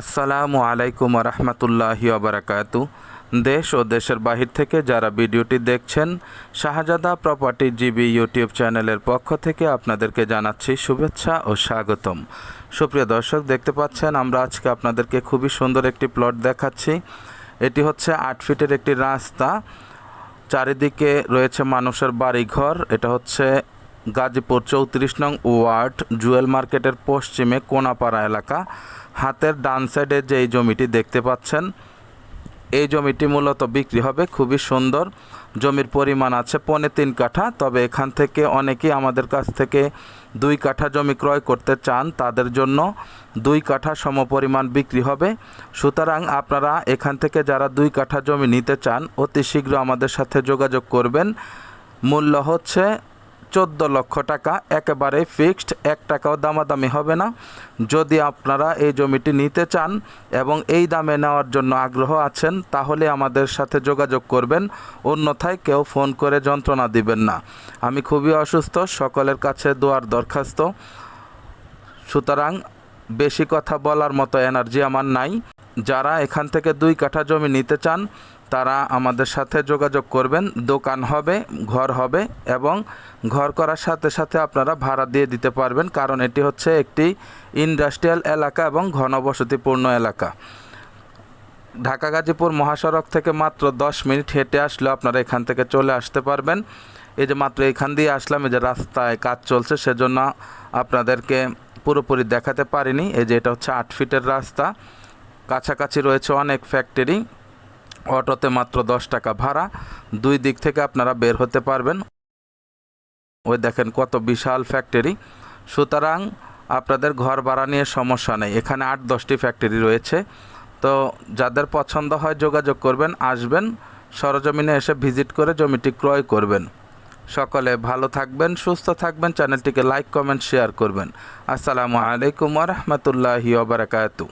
আসসালামু আলাইকুম রহমতুল্লাহি আবরাকাতু দেশ ও দেশের বাহির থেকে যারা ভিডিওটি দেখছেন, শাহজাদা প্রপার্টি জিবি ইউটিউব চ্যানেলের পক্ষ থেকে আপনাদেরকে জানাচ্ছি শুভেচ্ছা ও স্বাগতম। সুপ্রিয় দর্শক, দেখতে পাচ্ছেন আমরা আজকে আপনাদেরকে খুবই সুন্দর একটি প্লট দেখাচ্ছি। এটি হচ্ছে আট ফিটের একটি রাস্তা। চারিদিকে রয়েছে মানুষের বাড়িঘর। এটা হচ্ছে গাজীপুর চৌত্রিশ নং ওয়ার্ড, জুয়েল মার্কেটের পশ্চিমে কোনাপাড়া এলাকা। হাতের ডান সাইডে যে এই জমিটি দেখতে পাচ্ছেন, এই জমিটি মূলত বিক্রি হবে, খুবই সুন্দর। জমির পরিমাণ আছে পনে তিন কাঠা, তবে এখান থেকে অনেকেই আমাদের কাছ থেকে দুই কাঠা জমি ক্রয় করতে চান, তাদের জন্য দুই কাঠা সমপরিমাণ বিক্রি হবে। সুতরাং আপনারা এখান থেকে যারা দুই কাঠা জমি নিতে চান, অতি শীঘ্র আমাদের সাথে যোগাযোগ করবেন। মূল্য হচ্ছে চোদ্দ লক্ষ টাকা একেবারে ফিক্সড, এক টাকাও দামাদামি হবে না। যদি আপনারা এই জমিটি নিতে চান এবং এই দামে নেওয়ার জন্য আগ্রহ আছেন, তাহলে আমাদের সাথে যোগাযোগ করবেন। অন্যথায় কেউ ফোন করে যন্ত্রণা দিবেন না। আমি খুবই অসুস্থ, সকলের কাছে দোয়ার দরখাস্ত। সুতরাং বেশি কথা বলার মতো এনার্জি আমার নাই। যারা এখান থেকে দুই কাঠা জমি নিতে চান, তারা আমাদের সাথে যোগাযোগ করবেন। দোকান হবে, ঘর হবে এবং ঘর করার সাথে সাথে আপনারা ভাড়া দিয়ে দিতে পারবেন, কারণ এটি হচ্ছে একটি ইন্ডাস্ট্রিয়াল এলাকা এবং ঘনবসতিপূর্ণ এলাকা। ঢাকা গাজীপুর মহাসড়ক থেকে মাত্র দশ মিনিট হেঁটে আসলে আপনারা এখান থেকে চলে আসতে পারবেন। এই যে মাত্র এখান দিয়ে আসলাম, এই যে রাস্তায় কাজ চলছে, সেজন্য আপনাদেরকে পুরোপুরি দেখাতে পারিনি। এই যে এটা হচ্ছে আট ফিটের রাস্তা। কাছাকাছি রয়েছে অনেক ফ্যাক্টরি অটোতে মাত্র দশ টাকা ভাড়া। দুই দিক থেকে আপনারা বের হতে পারবেন। ওই দেখেন কত বিশাল ফ্যাক্টরি সুতরাং আপনাদের ঘর ভাড়া নিয়ে সমস্যা নেই। এখানে আট দশটি ফ্যাক্টরি রয়েছে। তো যাদের পছন্দ হয় যোগাযোগ করবেন, আসবেন, সরজমিনে এসে ভিজিট করে জমিটি ক্রয় করবেন। সকলে ভালো থাকবেন, সুস্থ থাকবেন, চ্যানেলটিকে লাইক কমেন্ট শেয়ার করবেন। আসসালামু আলাইকুম রহমতুল্লাহি ওবরাকাতু